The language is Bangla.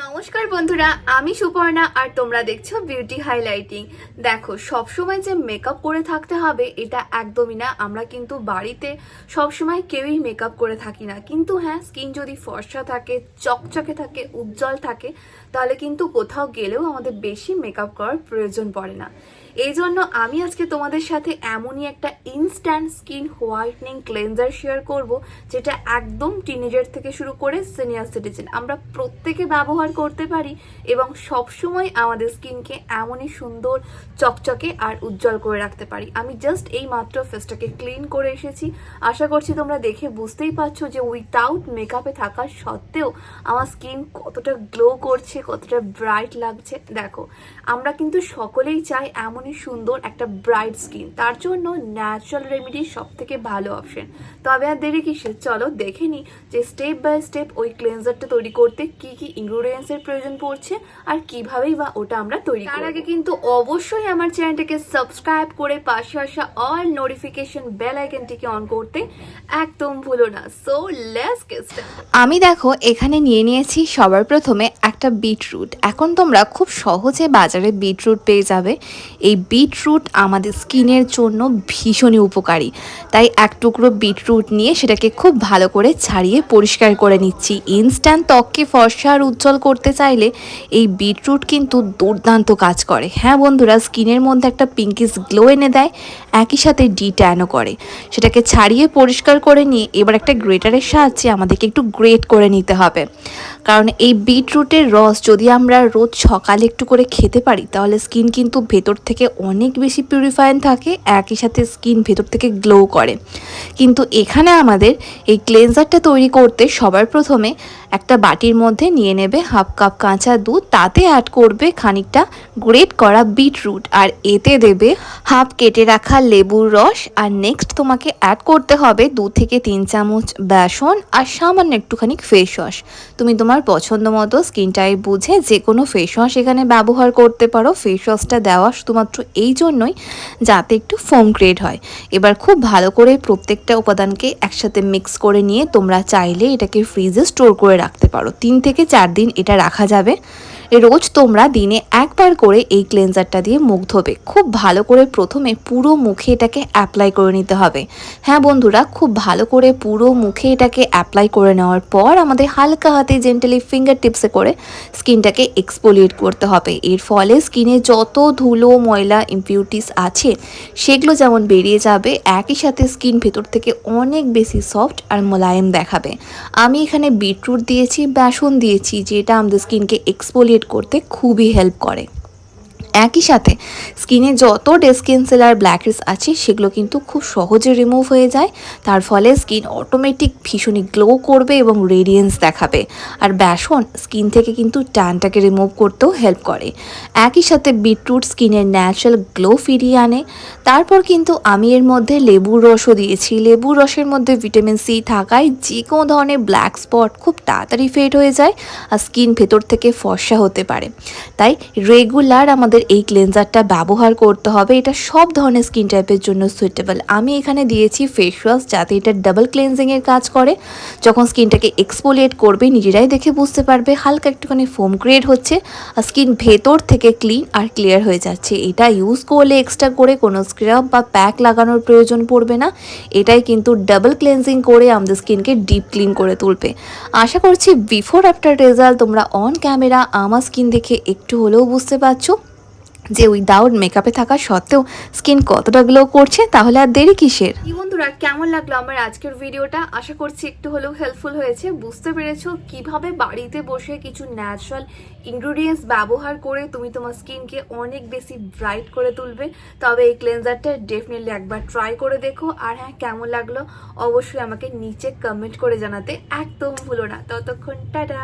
নমস্কার বন্ধুরা, আমি সুপর্ণা আর তোমরা দেখছ বিউটি হাইলাইটিং দেখো, সবসময় যে মেকআপ করে থাকতে হবে, এটা একদমই না। আমরা কিন্তু বাড়িতে সবসময় কেউই মেকআপ করে থাকি না। কিন্তু হ্যাঁ স্কিন যদি ফর্সা থাকে, চকচকে থাকে, উজ্জ্বল থাকে, তাহলে কিন্তু কোথাও গেলেও আমাদের বেশি মেকআপ করার প্রয়োজন পড়ে না। এই জন্য আমি আজকে তোমাদের সাথে এমনই একটা instant skin whitening cleanser share করব, যেটা একদম টিনেজার থেকে শুরু করে সিনিয়র সিটিজেন আমরা প্রত্যেকে ব্যবহার করতে পারি এবং সবসময় আমাদের স্কিনকে এমনই সুন্দর, চকচকে আর উজ্জ্বল করে রাখতে পারি। আমি জাস্ট এই মাত্র ফেসটাকে ক্লিন করে এসেছি। আশা করছি তোমরা দেখে বুঝতেই পারছ যে উইথাউট মেকআপে থাকা সত্ত্বেও আমার স্কিন কতটা গ্লো করছে, কতটা ব্রাইট লাগছে। দেখো, আমরা কিন্তু সকলেই চাই এমনই সুন্দর একটা ব্রাইট স্কিন তার জন্য ন্যাচারাল রেমেডি সব থেকে ভালো অপশন তবে আর দেরি কিসের? চলো দেখে নিই যে স্টেপ বাই স্টেপ ওই ক্লেন্সারটা তৈরি করতে কি কি ইনগ্রিডিয়েন্টসের প্রয়োজন পড়ছে আর কিভাবেই বা ওটা আমরা তৈরি তার আগে কিন্তু অবশ্যই আমার চ্যানেলটাকে সাবস্ক্রাইব করে পাশে আসা অল নোটিফিকেশন বেল আইকনটিকে অন করতে একদম ভুলো না। সো লেটস গেট আমি দেখো এখানে নিয়ে নিয়েছি সবার প্রথমে একটা বিটরুট এখন তোমরা খুব সহজে বাজারে বিটরুট পেয়ে যাবে। এই বিটরুট আমাদের স্কিনের জন্য ভীষণই উপকারী। তাই এক টুকরো বিটরুট নিয়ে সেটাকে খুব ভালো করে ছাড়িয়ে পরিষ্কার করে নিচ্ছি। ইনস্ট্যান্ট ত্বককে ফর্সা আর উজ্জ্বল করতে চাইলে এই বিটরুট কিন্তু দুর্দান্ত কাজ করে। হ্যাঁ বন্ধুরা, স্কিনের মধ্যে একটা পিঙ্কিস গ্লো এনে দেয়, একই সাথে ডি ট্যানও করে। সেটাকে ছাড়িয়ে পরিষ্কার করে নিয়ে এবার একটা গ্রেটারের সাহায্যে আমাদেরকে একটু গ্রেট করে নিতে হবে। কারণ এই বিটরুটের রস যদি আমরা রোজ সকালে একটু করে খেতে পারি, তাহলে স্কিন কিন্তু ভেতর থেকে অনেক বেশি পিউরিফাইন থাকে, একই সাথে স্কিন ভেতর থেকে গ্লো করে। কিন্তু এখানে আমাদের এই ক্লেনজারটা তৈরি করতে সবার প্রথমে একটা বাটির মধ্যে নিয়ে নেবে হাফ কাপ কাঁচা দুধ, তাতে অ্যাড করবে খানিকটা গ্রেট করা বিটরুট আর এতে দেবে হাফ কেটে রাখা লেবুর রস। আর নেক্সট তোমাকে অ্যাড করতে হবে দু থেকে তিন চামচ বেসন আর সামান্য একটুখানি ফেস ওয়াশ তুমি তোমার পছন্দ মতো স্কিন টাইপ বুঝে যে কোনো ফেস ওয়াশ এখানে ব্যবহার করতে পারো। ফেস ওয়াশটা দেওয়া শুধুমাত্র এই জন্যই যাতে একটু ফোম ক্রিয়েট হয়। এবার খুব ভালো করে প্রত্যেকটা উপাদানকে একসাথে মিক্স করে নিয়ে তোমরা চাইলে এটাকে ফ্রিজে স্টোর করে পারো। তিন থেকে চার দিন এটা রাখা যাবে। রোজ তোমরা দিনে একবার করে এই ক্লেনজারটা দিয়ে মুখ ধোবে। খুব ভালো করে প্রথমে পুরো মুখে এটাকে অ্যাপ্লাই করে নিতে হবে। হ্যাঁ বন্ধুরা, খুব ভালো করে পুরো মুখে এটাকে অ্যাপ্লাই করে নেওয়ার পর আমাদের হালকা হাতে জেন্টালি ফিঙ্গার টিপসে করে স্কিনটাকে এক্সপোলিয়েট করতে হবে। এর ফলে স্কিনে যত ধুলো, ময়লা ইম্পিউরিটিস আছে, সেগুলো যেমন বেরিয়ে যাবে, একই সাথে স্কিন ভেতর থেকে অনেক বেশি সফট আর মোলায়েম দেখাবে। আমি এখানে বিটরুট দিয়েছি, বেসন দিয়েছি, যেটা আমাদের স্কিনকে এক্সপোলিয়েট করতে খুবই হেল্প করে। একই সাথে স্কিনে যত ডেড স্কিন সেল আর ব্ল্যাকহেডস আছে, সেগুলো কিন্তু খুব সহজে রিমুভ হয়ে যায়। তার ফলে স্কিন অটোমেটিক ভীষণই গ্লো করবে এবং রেডিয়েন্স দেখাবে। আর বেসন স্কিন থেকে কিন্তু ট্যানটাকে রিমুভ করতেও হেল্প করে। একই সাথে বিটরুট স্কিনের ন্যাচারাল গ্লো ফিরিয়ে আনে। তারপর কিন্তু আমি এর মধ্যে লেবুর রসও দিয়েছি। লেবুর রসের মধ্যে ভিটামিন সি থাকায় যে কোনো ধরনের ব্ল্যাক স্পট খুব তাড়াতাড়ি ফেড হয়ে যায় আর স্কিন ভেতর থেকে ফর্সা হতে পারে। তাই রেগুলার আমাদের এই ক্লেনজারটা ব্যবহার করতে হবে। এটা সব ধরনের স্কিন টাইপের জন্য সুইটেবল আমি এখানে দিয়েছি ফেস ওয়াশ যাতে এটা ডাবল ক্লেনজিংয়ের কাজ করে। যখন স্কিনটাকে এক্সপোলিয়েট করবে, নিজেরাই দেখে বুঝতে পারবে। হালকা একটুখানি ফোম ক্রিয়েট হচ্ছে আর স্কিন ভেতর থেকে ক্লিন আর ক্লিয়ার হয়ে যাচ্ছে। এটা ইউজ করলে এক্সট্রা করে কোনো স্ক্রাব বা প্যাক লাগানোর প্রয়োজন পড়বে না। এটাই কিন্তু ডাবল ক্লেনজিং করে আমাদের স্কিনকে ডিপ ক্লিন করে তুলবে। আশা করছি বিফোর আফটার রেজাল্ট তোমরা অন ক্যামেরা আমার স্কিন দেখে একটু হলেও বুঝতে পারছ। যে উইদাউট মেকআপে থাকা সত্ত্বেও স্কিন কতটা গ্লো করছে, তাহলে আর দেরি কিসের? কি বন্ধুরা, কেমন লাগল আমার আজকের ভিডিওটা আশা করছি একটু হলেও হেল্পফুল হয়েছে। বুঝতে পেরেছ কীভাবে বাড়িতে বসে কিছু ন্যাচারাল ইনগ্রিডিয়েন্টস ব্যবহার করে তুমি তোমার স্কিনকে অনেক বেশি ব্রাইট করে তুলবে? তবে এই ক্লেনজারটা ডেফিনেটলি একবার ট্রাই করে দেখো। আর হ্যাঁ কেমন লাগল অবশ্যই আমাকে নিচে কমেন্ট করে জানাতে একদম ভুলো না। ততক্ষণ, টাটা!